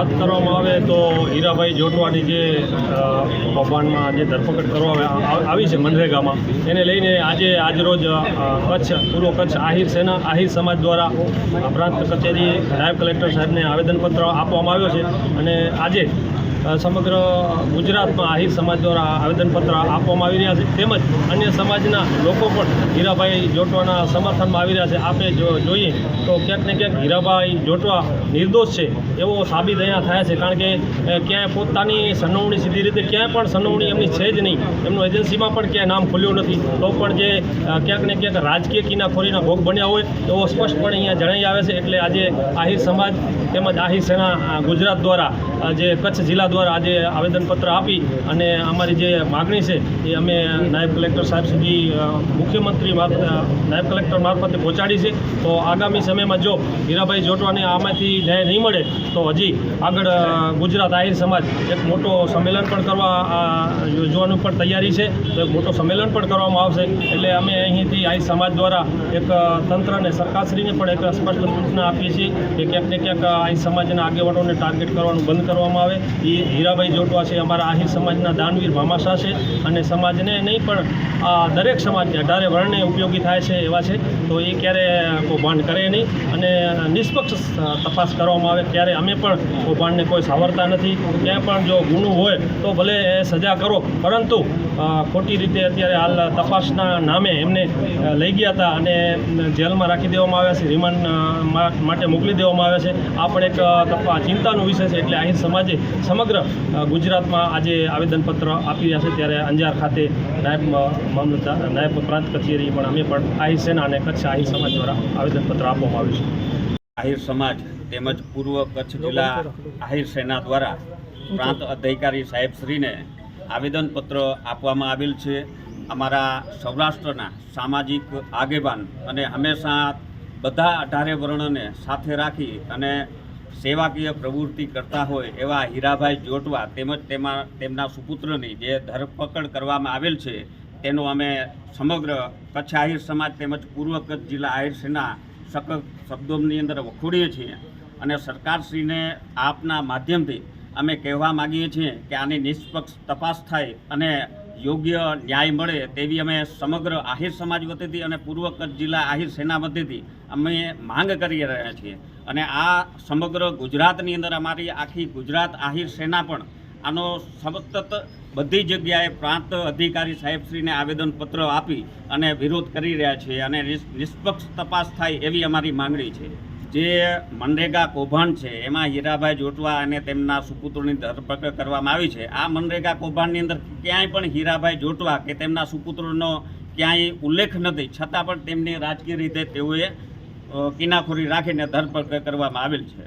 વાત કરવામાં આવે તો હીરાભાઈ જોટવાની જે કૌભાંડમાં જે ધરપકડ કરવામાં આવી છે મનરેગામાં. એને લઈને આજે આજરોજ કચ્છ, પૂર્વ કચ્છ આહિર સેના, આહિર સમાજ દ્વારા પ્રાંત કચેરી નાયબ કલેક્ટર સાહેબને આવેદનપત્ર આપવામાં આવ્યો છે. અને આજે સમગ્ર ગુજરાતમાં આહિર સમાજ દ્વારા આવેદનપત્ર આપવામાં આવી રહ્યા છે. તેમજ અન્ય સમાજના લોકો પણ હીરાભાઈ જોટવાના સમર્થનમાં આવી રહ્યા છે. આપણે જોઈએ તો ક્યાંક ને ક્યાંક હીરાભાઈ જોટવા નિર્દોષ છે એવો સાબિત અહીંયા થયા છે. કારણ કે ક્યાંય પોતાની સંડોવણી સીધી રીતે ક્યાંય પણ સંડોવણી એમની છે જ નહીં. એમનું એજન્સીમાં પણ ક્યાંય નામ ખુલ્યું નથી. તો પણ જે ક્યાંક ને ક્યાંક રાજકીય કિનાખોરીના ભોગ બન્યા હોય એવો સ્પષ્ટપણે અહીંયા જણાઈ આવે છે. એટલે આજે આહિર સમાજ તેમજ આહિર સેના ગુજરાત દ્વારા જે કચ્છ જિલ્લા દ્વારા આજે આવેદનપત્ર આપી અને અમારી જે માગણી છે એ અમે નાયબ કલેક્ટર સાહેબ સુધી મુખ્યમંત્રી નાયબ કલેક્ટર મારફતે પહોંચાડી છે. તો આગામી સમયમાં જો હીરાભાઈ જોટવાને આમાંથી ન્યાય નહીં મળે, તો હજી આગળ ગુજરાત આહિર સમાજ એક મોટો સંમેલન પણ કરવા યોજવાનું પણ તૈયારી છે. તો એક મોટો સંમેલન પણ કરવામાં આવશે. એટલે અમે અહીંથી આહિર સમાજ દ્વારા એક તંત્રને સરકારશ્રીને પણ એક સ્પષ્ટ સૂચના આપીએ છીએ કે ક્યાંક ને ક્યાંક આહિર સમાજના આગેવાનોને ટાર્ગેટ કરવાનું બંધ કરવામાં આવે. એ હીરાભાઈ જોટવા છે, અમારા આહિર સમાજના દાનવીર ભામાશા છે. અને સમાજને નહીં પણ આ દરેક સમાજને અઢારે વર્ણને ઉપયોગી થાય છે એવા છે. તો એ ક્યારે કૌભાંડ કરે નહીં અને નિષ્પક્ષ તપાસ કરવામાં આવે ત્યારે અમે પણ કૌભાંડને કોઈ સાવરતા નથી. ક્યાં પણ જો ગુનો હોય તો ભલે એ સજા કરો, પરંતુ ખોટી રીતે અત્યારે હાલ તપાસના નામે એમને લઈ ગયા હતા અને જેલમાં રાખી દેવામાં આવ્યા છે, રિમાન્ડ માટે મોકલી દેવામાં આવ્યા છે. આ પણ એક ચિંતાનો વિષય છે એટલે અહીં સમાજે સમગ્ર ગુજરાતમાં આજે આવેદનપત્ર આપી રહ્યા છે. ત્યારે અંજાર ખાતે નાયબ મામલતદાર, નાયબ પ્રાંત કચેરી પણ અમે પણ આહી સેના અને કચ્છ આહિર સમાજ દ્વારા આવેદનપત્ર આપવામાં આવ્યું છે. આહિર સમાજ તેમજ પૂર્વ કચ્છ જિલ્લા આહિર સેના દ્વારા પ્રાંત અધિકારી સાહેબશ્રીને આવેદનપત્ર આપવામાં આવેલ છે. અમારા સૌરાષ્ટ્રના સામાજિક આગેવાન અને હંમેશા બધા અઢારે વર્ણને સાથે રાખી અને સેવાકીય પ્રવૃત્તિ કરતા હોય એવા હીરાભાઈ જોટવા તેમજ તેમાં તેમના સુપુત્રની જે ધરપકડ કરવામાં આવેલ છે તેનો અમે સમગ્ર કચ્છ આહિર સમાજ તેમજ પૂર્વ કચ્છ જિલ્લા આહિર સેના સખત શબ્દોની અંદર વખોડીએ છીએ અને સરકારશ્રીને આપના માધ્યમથી અમે કહેવા માગીએ છીએ કે આની નિષ્પક્ષ તપાસ થાય અને યોગ્ય ન્યાય મળે તેવી અમે સમગ્ર આહિર સમાજ વતીથી અને પૂર્વ કચ્છ જિલ્લા આહિર સેના વતીથી અમે માંગ કરી રહ્યા છીએ. અને આ સમગ્ર ગુજરાતની અંદર અમારી આખી ગુજરાત આહિર સેના પણ આનો સતત બધી જગ્યાએ પ્રાંત અધિકારી સાહેબશ્રીને આવેદનપત્ર આપી અને વિરોધ કરી રહ્યા છે અને નિષ્પક્ષ તપાસ થાય એવી અમારી માંગણી છે. જે મનરેગા કૌભાંડ છે, એમાં હીરાભાઈ જોટવા અને તેમના સુપુત્રોની ધરપકડ કરવામાં આવી છે. આ મનરેગા કૌભાંડની અંદર ક્યાંય પણ હીરાભાઈ જોટવા કે તેમના સુપુત્રોનો ક્યાંય ઉલ્લેખ નથી. છતાં પણ તેમની રાજકીય રીતે તેઓએ કિનાખોરી રાખીને ધરપકડ કરવામાં આવેલ છે.